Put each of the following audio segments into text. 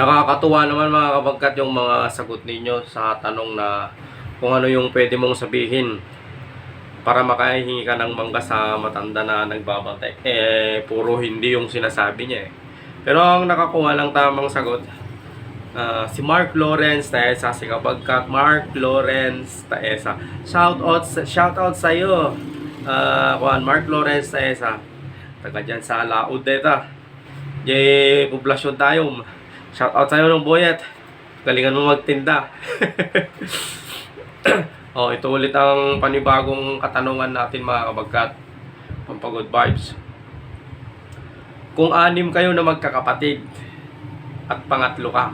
Nakakatuwa naman mga kabagkat yung mga sagot ninyo sa tanong na kung ano yung pwede mong sabihin para makahingi ka ng mangga sa matanda na nagbabantay. Eh, puro hindi yung sinasabi niya eh. Pero ang nakakuha ng tamang sagot, ah, si Mark Lawrence Taesa, si kabagkat Mark Lawrence Taesa. Shout out, shout out sa iyo. Ah, kuhan, Mark Lawrence Taesa. Taga dyan sa Laod Deta. Jay, poblasyon tayo. Shout out sa'yo ng boyet. Galingan mo magtinda. oh, ito ulit ang panibagong katanungan natin mga kabagkat. Pampagod vibes. Kung anim kayo na magkakapatid at pangatlo ka,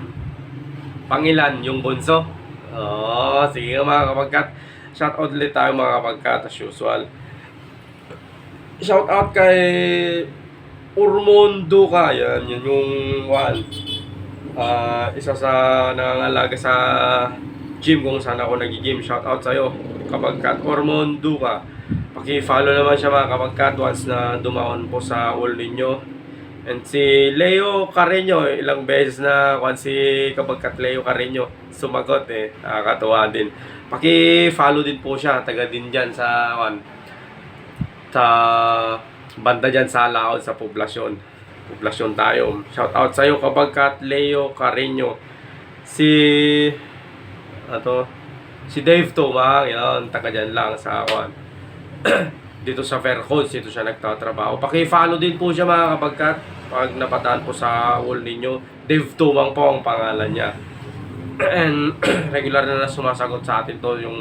pangilan yung bunso? Oh, sige mga kabagkat. Shout out ulit tayo mga kabagkat as usual. Shout out kay Urmondo ka. Yan, yan yung one. Ah, isa sa nangangalaga sa gym kung saan ako nag-gym. Shout out sa'yo. Kabagkat Ormondo ka. Paki-follow naman siya mga kabagkat once na dumaon po sa wall ninyo. And si Leo Carreño, ilang beses na kung si kabagkat Leo Carreño sumagot eh. Nakakatuwa din. Paki-follow din po siya. Taga din dyan sa, kwan, sa banda dyan sa Laod sa poblasyon. Poblasyon tayo. Shout out sa iyo kabagkat Leo Carreño. Si ato si Dave Toma, yan, taga dyan lang sa kwan. dito sa Faircodes, dito siya nagtatrabaho. Paki-follow din po siya mga kabagkat pag napataan po sa wall ninyo. Dave Tumang po ang pangalan niya. And regular na na sumasagot sa atin to yung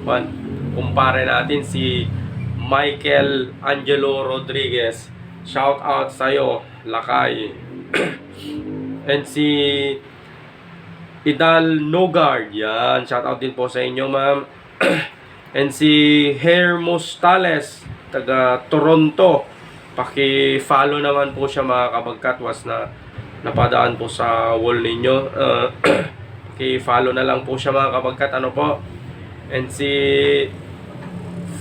kwan, kumpare natin si Michael Angelo Rodriguez. Shout out sa'yo, Lakay. And si Idal Nogard. Yan, shout out din po sa inyo, ma'am. And si Hermos Tales, taga Toronto. Paki-follow naman po siya mga kabagkat was na napadaan po sa wall ninyo. Uh, Paki-follow na lang po siya mga kabagkat. Ano po? And si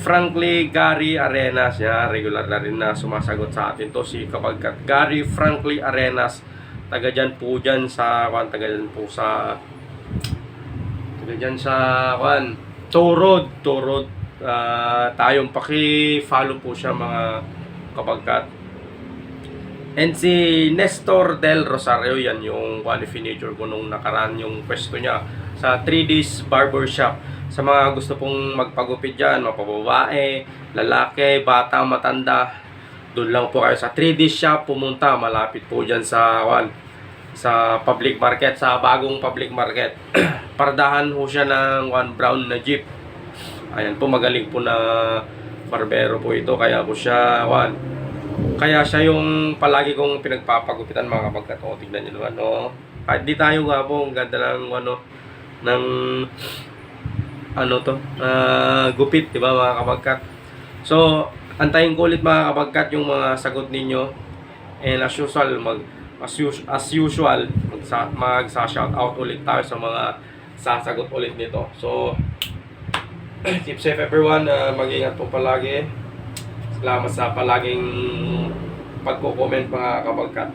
Frankly Gary Arenas, ya, regular na rin na sumasagot sa atin to si kabagkat Gary Frankly Arenas, taga dyan po dyan sa, kwan, taga dyan po sa, taga dyan sa, kwan, Torod, Torod, ah, tayong paki-follow po siya mga kabagkat. And si Nestor Del Rosario, yan yung qualificator ko nung nakaraan yung pwesto niya sa 3D's Barbershop. Sa mga gusto pong magpagupit dyan, mapababae, lalaki, bata, matanda, doon lang po kayo sa 3D shop pumunta. Malapit po dyan sa, wan, sa public market, sa bagong public market. Pardahan po siya ng one brown na jeep. Ayan po, magaling po na barbero po ito. Kaya po siya, wan, kaya siya yung palagi kong pinagpapagupitan mga kapagkat. O, tignan nyo naman, no? Kahit di tayo nga po, ang ganda ng, ano, ng, ano to, ah, gupit, di ba mga kapagkat? So, antayin ko ulit mga kapagkat yung mga sagot ninyo. And as usual, mag, as, as usual, magsa, magsa-shout out ulit tayo sa mga sasagot ulit nito. So, keep safe everyone. Uh, mag-ingat po palagi. Salamat sa palaging pagko-comment mga kapagkat.